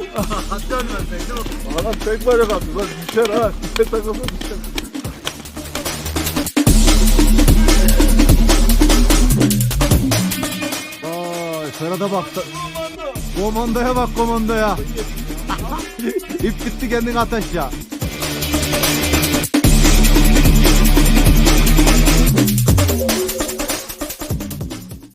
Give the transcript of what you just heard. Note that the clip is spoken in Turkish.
ölmeseydi o. Anam tek bacak attı lan düşer ha. Düşer takılsa düşer. Vay Ferhat'a bak. Komandoya bak komandoya. İp bitti kendin ateş ya.